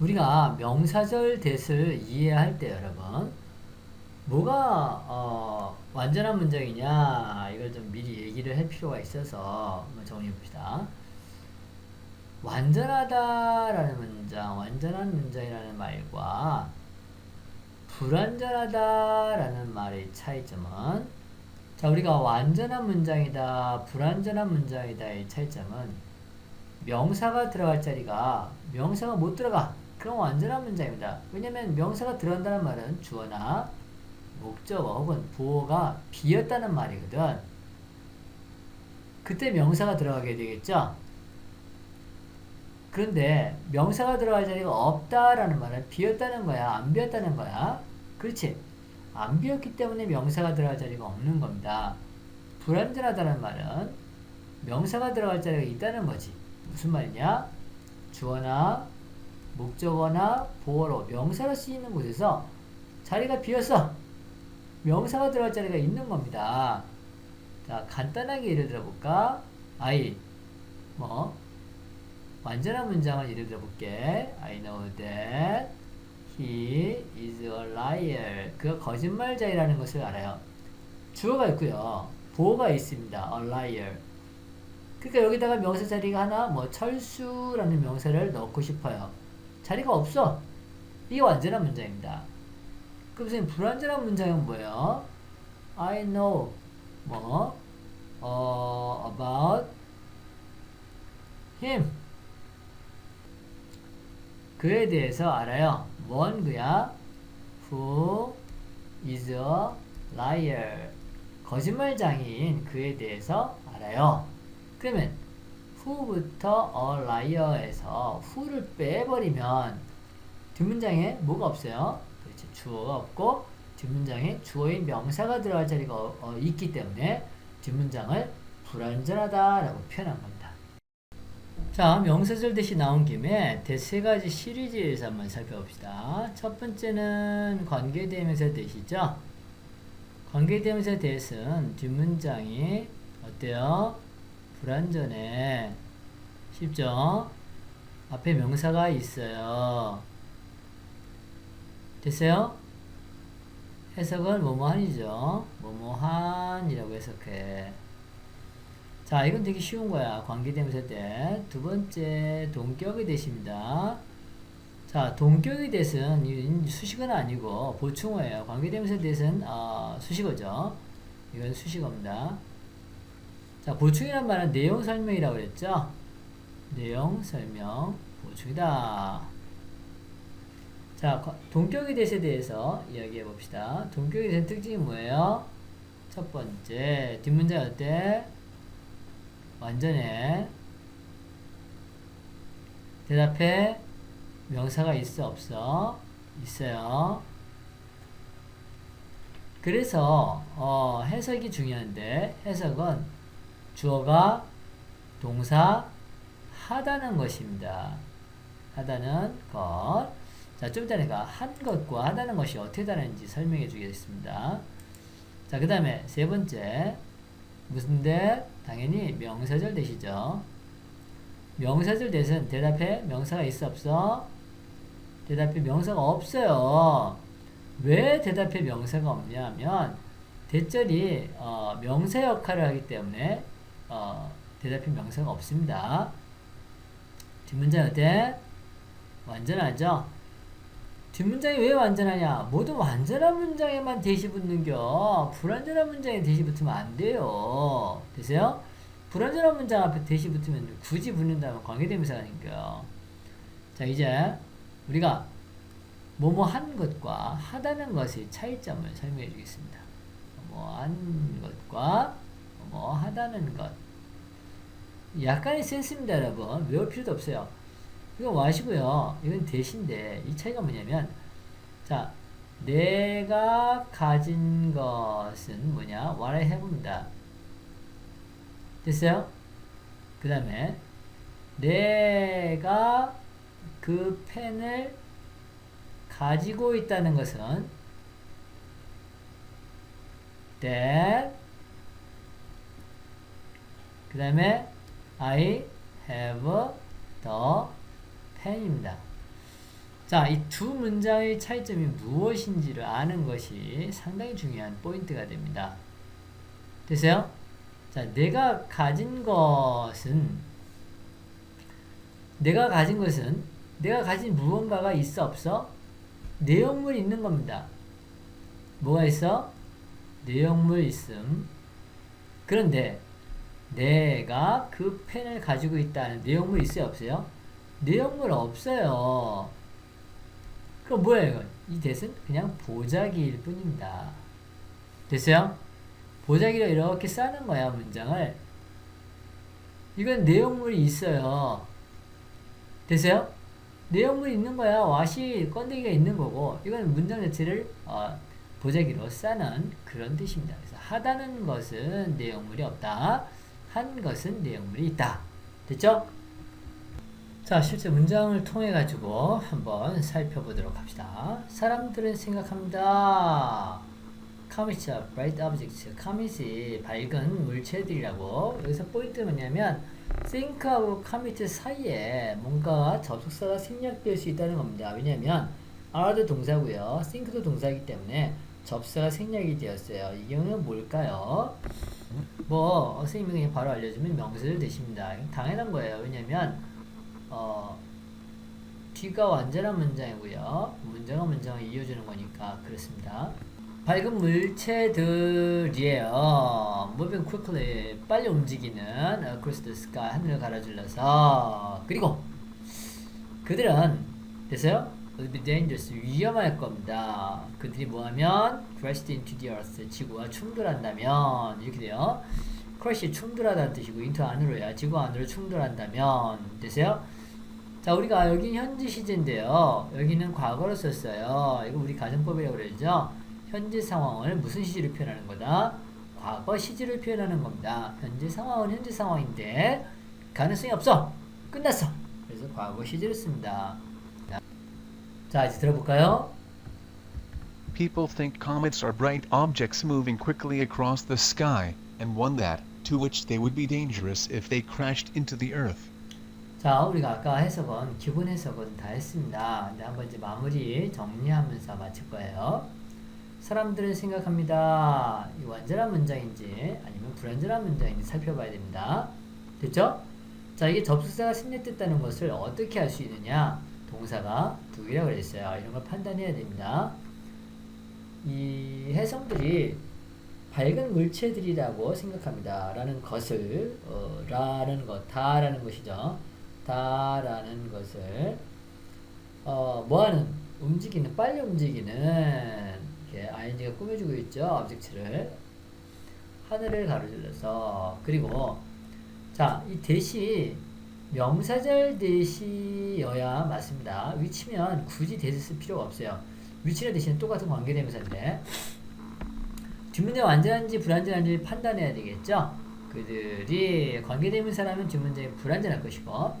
우리가 명사절 대를 이해할 때 여러분 뭐가 어, 완전한 문장이냐 이걸 좀 미리 얘기를 할 필요가 있어서 한번 정리해 봅시다. 완전하다라는 문장, 완전한 문장이라는 말과 불완전하다라는 말의 차이점은 자 우리가 완전한 문장이다, 불완전한 문장이다의 차이점은 명사가 들어갈 자리가 명사가 못 들어가. 그럼 완전한 문장입니다. 왜냐면 명사가 들어간다는 말은 주어나 목적어 혹은 보어가 비었다는 말이거든. 그때 명사가 들어가게 되겠죠? 그런데 명사가 들어갈 자리가 없다라는 말은 비었다는 거야? 안 비었다는 거야? 그렇지. 안 비었기 때문에 명사가 들어갈 자리가 없는 겁니다. 불완전하다는 말은 명사가 들어갈 자리가 있다는 거지. 무슨 말이냐? 주어나 목적어나 보어로 명사로 쓰이는 곳에서 자리가 비었어. 명사가 들어갈 자리가 있는 겁니다. 자, 간단하게 예를 들어볼까? I, 뭐, 완전한 문장을 예를 들어볼게. I know that he is a liar. 그가 거짓말자이라는 것을 알아요. 주어가 있고요. 보어가 있습니다. a liar. 그러니까 여기다가 명사 자리가 하나, 뭐, 철수라는 명사를 넣고 싶어요. 자리가 없어. 이게 완전한 문장입니다. 그럼 선생님, 불완전한 문장은 뭐예요? I know, 뭐, 어, about him. 그에 대해서 알아요. 뭔 그야? Who is a liar? 거짓말장인 그에 대해서 알아요. 그러면 who부터 a liar에서 who를 빼버리면 뒷문장에 뭐가 없어요? 그렇죠. 주어가 없고 뒷문장에 주어인 명사가 들어갈 자리가 어, 어, 있기 때문에 뒷문장을 불완전하다라고 표현한 겁니다. 자, 명사절 대시 나온 김에 대세 가지 시리즈에서 한번 살펴봅시다. 첫 번째는 관계대명사 대시죠. 관계대명사 대신 뒷문장이 어때요? 불완전해. 쉽죠? 앞에 명사가 있어요. 됐어요? 해석은 뭐뭐한이죠. 뭐뭐한이라고 해석해. 자, 이건 되게 쉬운 거야. 관계대명사 때. 두 번째, 동격의 대시입니다. 자, 동격의 대신 수식어는 아니고 보충어예요. 관계대명사 대신 어, 수식어죠. 이건 수식어입니다. 자, 보충이란 말은 내용 설명이라고 그랬죠? 내용 설명 보충이다. 자, 동격의 대시에 대해서 이야기해 봅시다. 동격의 대시 특징이 뭐예요? 첫 번째, 뒷문장 어때? 완전해. 대답해. 명사가 있어, 없어? 있어요. 그래서, 어, 해석이 중요한데, 해석은 주어가 동사 하다는 것입니다. 하다는 것. 자, 좀 전에 가 한 것과 하다는 것이 어떻게 다른지 설명해 주겠습니다. 자, 그 다음에 세 번째. 무슨 대? 당연히 명사절 대시죠. 명사절 대신 대답해 명사가 있어 없어? 대답해 명사가 없어요. 왜 대답해 명사가 없냐면 대절이 어, 명사 역할을 하기 때문에 어, 대답해 명사가 없습니다. 뒷문장 어때? 완전하죠? 뒷문장이 왜 완전하냐? 모두 완전한 문장에만 대시 붙는겨. 불완전한 문장에 대시 붙으면 안 돼요. 되세요? 불완전한 문장 앞에 대시 붙으면 굳이 붙는다면 관계대명사가 아닌가요? 자, 이제 우리가 뭐뭐 한 것과 하다는 것의 차이점을 설명해 주겠습니다. 뭐 한 것과 뭐 하다는 것. 약간의 센스입니다, 여러분. 외울 필요도 없어요. 이거 뭐 하시고요. 이건 대신데 이 차이가 뭐냐면 자 내가 가진 것은 뭐냐? what I have입니다. 됐어요? 그 다음에 내가 그 펜을 가지고 있다는 것은 that 그 다음에 I have the 펜입니다. 자, 이 두 문장의 차이점이 무엇인지를 아는 것이 상당히 중요한 포인트가 됩니다. 됐어요? 자, 내가 가진 것은 내가 가진 것은 내가 가진 무언가가 있어 없어? 내용물 있는 겁니다. 뭐가 있어? 내용물 있음. 그런데 내가 그 펜을 가지고 있다는 내용물 있어요 없어요? 내용물 없어요. 그럼 뭐예요? 이 대은 그냥 보자기일 뿐입니다. 됐어요? 보자기로 이렇게 싸는 거야 문장을. 이건 내용물이 있어요. 됐어요? 내용물이 있는 거야. 와시 건데기가 있는 거고 이건 문장 자체를 어, 보자기로 싸는 그런 뜻입니다. 그래서 하다는 것은 내용물이 없다. 한 것은 내용물이 있다. 됐죠? 자, 실제 문장을 통해 가지고 한번 살펴보도록 합시다. 사람들은 생각합니다. comet's a bright object. comet이 밝은 물체들이라고. 여기서 포인트는 뭐냐면 think하고 comet 사이에 뭔가 접속사가 생략될 수 있다는 겁니다. 왜냐하면 are도 동사고요. think도 동사이기 때문에 접사가 생략이 되었어요. 이 경우는 뭘까요? 뭐 선생님이 그냥 바로 알려주면 되십니다. 이건 당연한 거예요. 왜냐면 어, 뒤가 완전한 문장이고요. 문장과 문장을 이어주는 거니까 그렇습니다. 밝은 물체들이에요. Moving quickly 빨리 움직이는 across the sky 하늘을 가로질러서 그리고 그들은 됐어요? Will be dangerous 위험할 겁니다. 그들이 뭐하면 crashed into the earth 지구와 충돌한다면 이렇게 돼요. crash 충돌하다는 뜻이고 into 안으로야 지구 안으로 충돌한다면 됐어요? 자 우리가 여기 현재 시제인데요. 여기는 과거로 썼어요. 이거 우리 가정법이라고 그러죠. 현재 상황을 무슨 시제로 표현하는 거다? 과거 시제를 표현하는 겁니다. 현재 상황은 현재 상황인데 가능성이 없어. 끝났어. 그래서 과거 시제를 씁니다. 자, 이제 들어볼까요? People think comets are bright objects moving quickly across the sky, and one that, to which they would be dangerous if they crashed into the earth. 자, 우리가 아까 해석은 기본 해석은 다 했습니다. 근데 한번 이제 마무리 정리하면서 마칠 거예요. 사람들은 생각합니다. 이 완전한 문장인지 아니면 불완전한 문장인지 살펴봐야 됩니다. 됐죠? 자, 이게 접속사가 생략됐다는 것을 어떻게 알 수 있느냐? 동사가 두 개라고 그랬어요. 이런 걸 판단해야 됩니다. 이 해성들이 밝은 물체들이라고 생각합니다. 라는 것을, 어, 라는 것, 다라는 것이죠. 다라는 것을, 어, 뭐 하는, 움직이는, 빨리 움직이는, 이렇게 ing가 꾸며주고 있죠. 오브젝트를. 하늘을 가로질러서, 그리고, 자, 이 대시, 명사절 대시여야 맞습니다. 위치면 굳이 대시 쓸 필요가 없어요. 위치나 대시는 똑같은 관계대명사인데, 뒷문장 완전한지 불완전한지 판단해야 되겠죠. 그들이 관계대명사라면 뒷문장이 불완전할 것이고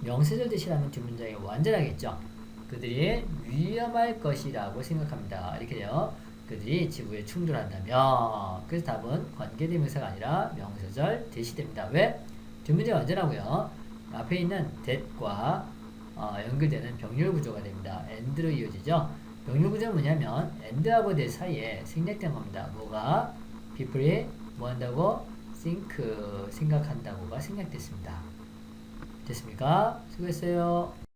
명사절 대시라면 뒷문장이 완전하겠죠. 그들이 위험할 것이라고 생각합니다. 이렇게 돼요. 그들이 지구에 충돌한다면 그래서 답은 관계대명사가 아니라 명사절 대시됩니다. 왜? 뒷문장이 완전하고요. 앞에 있는 that과 어, 연결되는 병렬 구조가 됩니다. and로 이어지죠. 병렬 구조는 뭐냐면 and하고 that 사이에 생략된 겁니다. 뭐가 people이 뭐 한다고 think 생각한다고가 생략됐습니다. 됐습니까? 수고했어요.